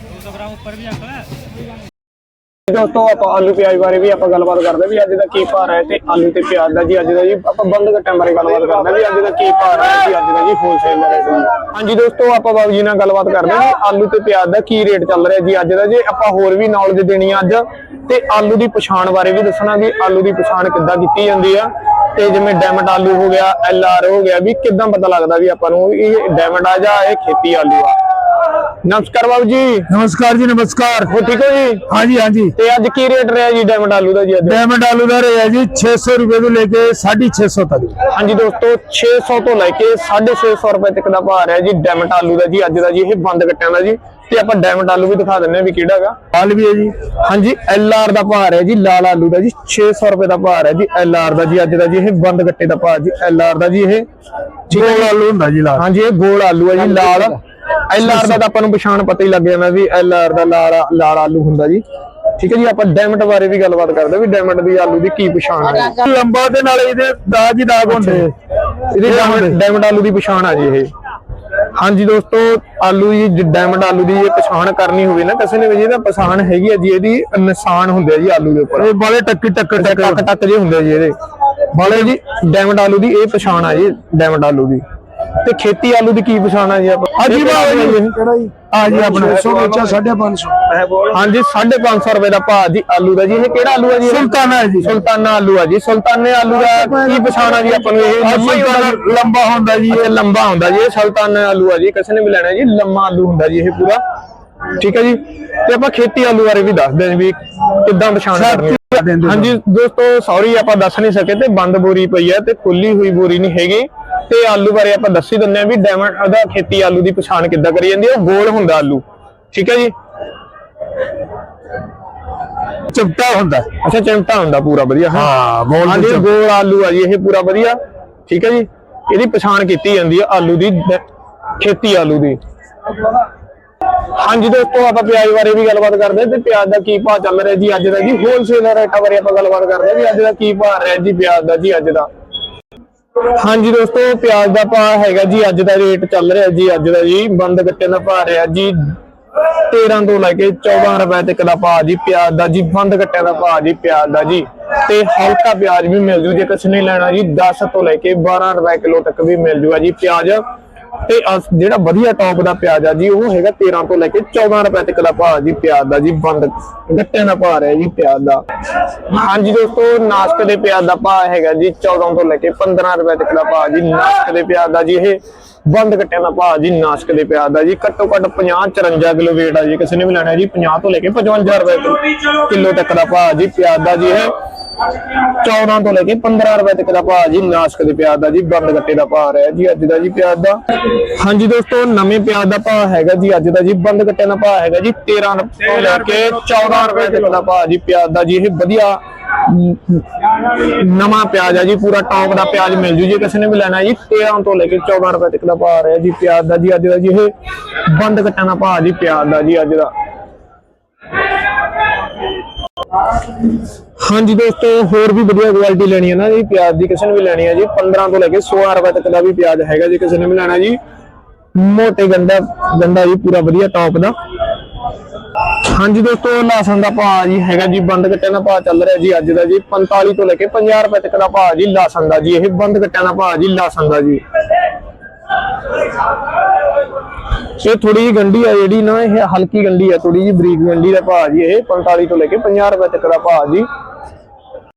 ਦੋਸਤੋ ਆਪਾਂ ਆਲੂ ਪਿਆਜ਼ ਬਾਰੇ ਵੀ ਆਪਾਂ ਗੱਲਬਾਤ ਕਰਦੇ ਵੀ ਅੱਜ ਦਾ ਕੀ ਭਾਅ ਹੈ ਤੇ ਆਲੂ ਤੇ ਪਿਆਜ਼ ਦਾ ਜੀ ਅੱਜ ਦਾ ਜੀ ਆਪਾਂ ਬੰਦ ਘੱਟਾਂ ਬਾਰੇ ਗੱਲਬਾਤ ਕਰਦੇ ਵੀ ਅੱਜ ਦਾ ਕੀ ਭਾਅ ਹੈ ਜੀ ਅੱਜ ਦਾ ਜੀ ਹੋਲਸੇਲ ਦਾ ਰੇਟ ਜੀ ਹਾਂਜੀ ਦੋਸਤੋ ਆਪਾਂ ਬਾਬੂ ਜੀ ਨਾਲ ਗੱਲਬਾਤ ਕਰਦੇ ਵੀ ਆਲੂ ਤੇ ਪਿਆਜ਼ ਦਾ ਕੀ ਰੇਟ ਚੱਲ ਰਿਹਾ ਜੀ ਅੱਜ ਦਾ ਜੀ ਆਪਾਂ ਹੋਰ ਵੀ ਨੌਲੇਜ ਦੇਣੀ ਆ ਅੱਜ। ਤੇ ਆਲੂ ਦੀ ਪਛਾਣ ਬਾਰੇ ਵੀ ਦੱਸਣਾ ਵੀ ਆਲੂ ਦੀ ਪਛਾਣ ਕਿੱਦਾਂ ਕੀਤੀ ਜਾਂਦੀ ਆ। ਤੇ ਜਿਵੇਂ ਡੈਮਟ ਆਲੂ ਹੋ ਗਿਆ, ਐਲ ਆਰ ਹੋ ਗਿਆ, ਵੀ ਕਿੱਦਾਂ ਪਤਾ ਲੱਗਦਾ ਵੀ ਆਪਾਂ ਨੂੰ ਇਹ ਡੈਮਟ ਆ ਜਾਂ ਇਹ ਖੇਤੀ ਆਲੂ ਆ? ਨਮਸਕਾਰ ਬਾਬੂ ਜੀ। ਨਮਸਕਾਰ ਜੀ ਨਮਸਕਾਰ। ਹੋ ਠੀਕ ਹੋ ਜੀ? ਹਾਂਜੀ ਹਾਂਜੀ। ਤੇ ਅੱਜ ਕੀ ਰੇਟ ਰਿਹਾ ਜੀ ਡਾਇਮੰਡ ਆਲੂ ਦਾ ਜੀ ਅੱਜ? ਡਾਇਮੰਡ ਆਲੂ ਦਾ ਰਿਹਾ ਜੀ 600 ਰੁਪਏ ਤੋਂ ਲੈ ਕੇ 650 ਤੱਕ। ਹਾਂਜੀ ਦੋਸਤੋ 600 ਤੋਂ ਲੈ ਕੇ 650 ਰੁਪਏ ਤੱਕ ਦਾ ਭਾਅ ਰਿਹਾ ਜੀ ਡਾਇਮੰਡ ਆਲੂ ਦਾ ਜੀ ਅੱਜ ਦਾ ਜੀ ਇਹ ਬੰਦ ਕੱਟਿਆਂ ਦਾ ਜੀ। ਤੇ ਆਪਾਂ ਡਾਇਮੰਡ ਆਲੂ ਵੀ ਦਿਖਾ ਦਿੰਨੇ ਆ ਵੀ ਕਿਹੜਾ ਹੈਗਾ। ਹਾਲ ਵੀ ਹੈ ਜੀ। ਹਾਂਜੀ ਐਲ ਆਰ ਦਾ ਭਾਅ ਰਿਹਾ ਜੀ ਲਾਲ ਆਲੂ ਦਾ ਜੀ 600 ਰੁਪਏ ਦਾ ਭਾਅ ਰਿਹਾ ਜੀ ਐਲ ਆਰ ਦਾ ਜੀ ਅੱਜ ਦਾ ਜੀ ਇਹ ਬੰਦ ਕੱਟੇ ਦਾ ਭਾਅ ਜੀ ਐਲ ਆਰ ਦਾ ਜੀ ਇਹ ਗੋਲ ਆਲੂ ਹੁੰਦਾ ਜੀ ਲਾਲ। ਹਾਂਜੀ ਇਹ ਗੋਲ ਆਲੂ ਹੈ ਜੀ ਲਾਲ ਐਲ ਆਰ ਦਾ ਤਾਂ ਆਪਾਂ ਨੂੰ ਪਛਾਣ ਪਤਾ ਹੀ ਲੱਗ ਜਾਂਦਾ ਵੀ ਐਲ ਆਰ ਦਾ ਲਾਲ ਲਾਲ ਆਲੂ ਹੁੰਦਾ ਜੀ। ਠੀਕ ਹੈ ਜੀ ਆਪਾਂ ਡਾਇਮੰਡ ਬਾਰੇ ਵੀ ਗੱਲਬਾਤ ਕਰਦੇ ਵੀ ਡਾਇਮੰਡ ਦੀ ਆਲੂ ਦੀ ਕੀ ਪਛਾਣ ਹੈ। ਲੰਬਾ ਤੇ ਨਾਲੇ ਇਹਦੇ ਦਾਗ ਹੀ ਦਾਗ ਹੁੰਦੇ। ਇਹਦੀ ਡਾਇਮੰਡ ਆਲੂ ਦੀ ਪਛਾਣ ਆ ਜੀ ਇਹ। ਹਾਂਜੀ ਦੋਸਤੋ ਆਲੂ ਜੀ ਡਾਇਮੰਡ ਆਲੂ ਦੀ ਇਹ ਪਛਾਣ ਕਰਨੀ ਹੋਵੇ ਨਾ ਕਿਸੇ ਨੇ ਵੀ ਜਿਹਦਾ ਪਛਾਣ ਹੈਗੀ ਆ ਜੀ ਇਹਦੀ ਨਿਸ਼ਾਨ ਹੁੰਦੇ ਆ ਜੀ ਆਲੂ ਦੇ ਉੱਪਰ। ਇਹ ਬਾਲੇ ਟੱਕੀ ਟੱਕ ਟੱਕ। ਟੱਕ ਜੇ ਹੁੰਦੇ ਜੀ ਇਹਦੇ। ਬਾਲੇ ਜੀ ਡਾਇਮੰਡ ਆਲੂ ਦੀ ਇਹ ਪਛਾਣ ਆ ਜੀ ਡਾਇਮੰਡ ਆਲੂ ਦੀ। ਤੇ ਖੇਤੀ ਆਲੂ ਦੀ ਕੀ ਪਛਾਣ ਆ ਜੀ ਆਪਾਂ? ਬਾਬਾ ਜੀ। ਇਹ? ਕਿਹੜਾ ਜੀ? ਆ ਜੀ ਆਪਣਾ 600 ਵੇਚਾ 550 ਹਾਂਜੀ 550 ਰੁਪਏ ਦਾ ਭਾਅ ਜੀ ਆਲੂ ਦਾ ਜੀ। ਇਹ ਕਿਹੜਾ ਆਲੂ ਆ ਜੀ? ਸੁਲਤਾਨਾ ਹੈ ਜੀ। ਸੁਲਤਾਨਾ ਆਲੂ ਆ ਜੀ। ਸੁਲਤਾਨੇ ਆਲੂ ਦਾ ਕੀ ਪਛਾਣ ਆ ਜੀ ਆਪਾਂ ਨੂੰ? ਇਹ ਲੰਬਾ ਹੁੰਦਾ ਜੀ। ਇਹ ਲੰਬਾ ਹੁੰਦਾ ਜੀ। ਇਹ ਸੁਲਤਾਨਾ ਆਲੂ ਆ ਜੀ। ਕਿਸੇ ਨੇ ਵੀ ਲੈਣਾ ਜੀ। ਲੰਮਾ ਆਲੂ ਹੁੰਦਾ ਜੀ ਇਹ ਪੂਰਾ। ਠੀਕ ਹੈ ਜੀ? ਤੇ ਆਪਾਂ ਖੇਤੀ ਆਲੂ ਬਾਰੇ ਵੀ ਦੱਸਦੇ ਹਾਂ ਵੀ ਕਿੱਦਾਂ ਪਛਾਣ ਕਰਨੀ ਹਾਂਜੀ ਦੋਸਤੋ ਸੌਰੀ ਆਪਾਂ ਦੱਸ ਨਹੀਂ ਸਕੇ ਤੇ ਬੰਦ ਬੋਰੀ ਪਈ ਹੈ ਤੇ ਖੁੱਲੀ ਹੋਈ ਬੋਰੀ ਨਹੀਂ ਹੈਗੀ। ਤੇ ਆਲੂ ਬਾਰੇ ਆਪਾਂ ਦੱਸ ਹੀ ਦਿੰਦੇ ਆ ਵੀ ਡਾਇਮੰਡ ਦਾ ਖੇਤੀ ਆਲੂ ਦੀ ਪਛਾਣ ਕਿੱਦਾਂ ਕਰੀ ਜਾਂਦੀ ਹੈ ਉਹ ਗੋਲ ਹੁੰਦਾ ਆਲੂ। ਠੀਕ ਹੈ ਜੀ? ਚਪਟਾ ਹੁੰਦਾ। ਅੱਛਾ ਚਿਮਟਾ ਹੁੰਦਾ ਪੂਰਾ ਵਧੀਆ ਹੈਂ? ਹਾਂ ਗੋਲ ਗੋਲ ਆਲੂ ਆ ਜੀ ਇਹ ਪੂਰਾ ਵਧੀਆ। ਠੀਕ ਹੈ ਜੀ? ਇਹਦੀ ਪਛਾਣ ਕੀਤੀ ਜਾਂਦੀ ਹੈ ਆਲੂ ਦੀ ਖੇਤੀ ਆਲੂ ਦੀ। ਹਾਂਜੀ ਦੋਸਤੋ ਆਪਾਂ ਪਿਆਜ਼ ਬਾਰੇ ਵੀ ਗੱਲਬਾਤ ਕਰਦੇ ਤੇ ਪਿਆਜ਼ ਦਾ ਕੀ ਭਾਅ ਚੱਲ ਰਿਹਾ ਜੀ ਅੱਜ ਦਾ ਜੀ? ਹੋਲਸੇਲ ਰੇਟਾਂ ਬਾਰੇ ਆਪਾਂ ਗੱਲਬਾਤ ਕਰਦੇ ਵੀ ਅੱਜ ਦਾ ਕੀ ਭਾਅ ਰਿਹਾ ਜੀ ਪਿਆਜ਼ ਦਾ ਜੀ ਅੱਜ ਦਾ। ਹਾਂਜੀ ਦੋਸਤੋ, ਪਿਆਜ਼ ਦਾ ਭਾਅ ਹੈਗਾ ਜੀ, ਅੱਜ ਦਾ ਰੇਟ ਚੱਲ ਰਿਹਾ ਜੀ, ਅੱਜ ਦਾ ਜੀ, ਬੰਦ ਗੱਟੇ ਦਾ ਭਾਅ ਰਿਹਾ ਜੀ 13 ਤੋਂ ਲੈ ਕੇ 14 ਰੁਪਏ ਤੱਕ ਦਾ ਭਾਅ ਜੀ, ਪਿਆਜ਼ ਦਾ ਜੀ, ਬੰਦ ਗੱਟਿਆਂ ਦਾ ਭਾਅ ਜੀ, ਪਿਆਜ਼ ਦਾ ਜੀ, ਤੇ ਹਲਕਾ ਪਿਆਜ਼ ਵੀ ਮਿਲ ਜੂ, ਜੇ ਕਿਸੇ ਨੇ ਲੈਣਾ ਜੀ 10 ਤੋਂ ਲੈ ਕੇ 12 ਰੁਪਏ ਕਿਲੋ ਤੱਕ ਵੀ ਮਿਲ ਜੂਗਾ ਜੀ, ਪਿਆਜ਼। ਤੇ ਜਿਹੜਾ ਵਧੀਆ ਟੌਪ ਦਾ ਪਿਆਜ਼ ਆ ਜੀ, ਉਹ ਹੈਗਾ 13 ਤੋਂ ਲੈ ਕੇ 14 ਰੁਪਏ ਤੱਕ ਦਾ ਭਾਅ ਜੀ ਪਿਆਜ਼ ਦਾ ਜੀ, ਬੰਦ ਗੱਟਿਆਂ ਦਾ ਭਾਅ ਰਿਹਾ ਜੀ ਪਿਆਜ਼ ਦਾ। ਹਾਂਜੀ ਦੋਸਤੋ, ਨਾਸਕ ਦੇ ਪਿਆਜ਼ ਦਾ ਭਾਅ ਹੈਗਾ ਜੀ 14 ਤੋਂ ਲੈ ਕੇ 15 ਰੁਪਏ ਤੱਕ ਦਾ ਭਾਅ ਜੀ, ਨਾਸਕ ਦੇ ਪਿਆਜ਼ ਦਾ ਜੀ, ਇਹ ਬੰਦ ਗੱਟਿਆਂ ਦਾ ਭਾਅ ਜੀ, ਨਾਸਕ ਦੇ ਪਿਆਜ਼ ਦਾ ਜੀ, ਘੱਟੋ ਘੱਟ 50 54 ਕਿਲੋ weight ਆ ਜੀ, ਕਿਸੇ ਨੇ ਵੀ ਲੈਣਾ ਜੀ 50 ਤੋਂ ਲੈ ਕੇ 55 ਰੁਪਏ ਕਿਲੋ- ਕਿਲੋ ਤੱਕ ਦਾ ਭਾਅ ਜੀ ਪਿਆਜ਼ ਦਾ ਜੀ, ਇਹ 14 ਤੋਂ ਲੈ ਕੇ 15 ਰੁਪਏ ਤੱਕ ਦਾ ਭਾਅ ਜੀ ਨਾਸਕ ਦੇ ਪਿਆਜ਼ ਦਾ ਜੀ ਬੰਦ ਗੱਟੇ ਦਾ ਭਾਅ ਰਿਹਾ ਜੀ ਅੱਜ ਦਾ ਜੀ ਪਿਆਜ਼ ਦਾ। ਹਾਂਜੀ ਦੋਸਤੋ ਨਵੇਂ ਪਿਆਜ਼ ਦਾ ਭਾਅ ਹੈਗਾ ਜੀ ਅੱਜ ਦਾ ਜੀ ਬੰਦ ਗੱਟੇ ਦਾ ਭਾਅ ਹੈਗਾ ਜੀ 13 ਰੁਪਏ ਤੋਂ ਲੈ ਕੇ 14 ਰੁਪਏ ਤੱਕ ਦਾ ਭਾਅ ਜੀ ਪਿਆਜ਼ ਦਾ ਜੀ ਇਹ ਵਧੀਆ ਨਵਾਂ ਪਿਆਜ਼ ਆ ਜੀ ਪੂਰਾ ਟੌਪ ਦਾ ਪਿਆਜ਼ ਮਿਲ ਜੂ ਜੀ ਕਿਸੇ ਨੇ ਵੀ ਲੈਣਾ ਜੀ 13 ਤੋਂ ਲੈ ਕੇ 14 ਰੁਪਏ ਤੱਕ ਦਾ ਭਾਅ ਰਿਹਾ ਜੀ ਪਿਆਜ਼ ਦਾ ਜੀ ਅੱਜ ਦਾ ਜੀ ਇਹ ਬੰਦ ਗੱਟਿਆਂ ਦਾ ਭਾਅ ਜੀ ਪਿਆਜ਼ ਦਾ ਜੀ ਅੱਜ ਦਾ। ਹਾਂਜੀ ਦੋਸਤੋ, ਹੋਰ ਵੀ ਵਧੀਆ ਕੁਆਲਿਟੀ ਲੈਣੀ ਹੈ ਨਾ ਜੀ, ਪਿਆਜ਼ ਦੀ ਕਿਸੇ ਨੇ ਵੀ ਲੈਣੀ ਹੈ ਜੀ 15 ਤੋਂ ਲੈ ਕੇ 16 ਰੁਪਏ ਤੱਕ ਦਾ ਵੀ ਪਿਆਜ਼ ਹੈਗਾ ਜੀ, ਕਿਸੇ ਨੇ ਵੀ ਲੈਣਾ ਜੀ। ਮੋਟੇ ਗੰਡਾ ਗੰਡਾ ਜੀ, ਪੂਰਾ ਵਧੀਆ ਟੌਪ ਦਾ। ਹਾਂਜੀ ਦੋਸਤੋ, ਲਸਣ ਦਾ ਭਾਅ ਜੀ ਹੈਗਾ ਜੀ, ਬੰਦ ਕੱਟਿਆਂ ਦਾ ਭਾਅ ਚੱਲ ਰਿਹਾ ਜੀ, ਅੱਜ ਦਾ ਜੀ 45 ਤੋਂ ਲੈ ਕੇ 50 ਰੁਪਏ ਤੱਕ ਦਾ ਭਾਅ ਜੀ, ਲਸਣ ਦਾ ਜੀ, ਇਹ ਬੰਦ ਕੱਟਿਆਂ ਦਾ ਭਾਅ ਜੀ, ਲਸਣ ਦਾ ਜੀ। ਇਹ ਥੋੜੀ ਜਿਹੀ ਗੰਢੀ ਆ ਜਿਹੜੀ ਨਾ, ਇਹ ਹਲਕੀ ਗੰਢੀ ਆ ਥੋੜੀ ਜਿਹੀ ਬਰੀਕ ਗੰਢੀ ਦਾ ਭਾਅ ਜੀ ਇਹ 45 ਤੋਂ ਲੈ ਕੇ 50 ਰੁਪਏ ਤੱਕ ਦਾ ਭਾਅ ਜੀ।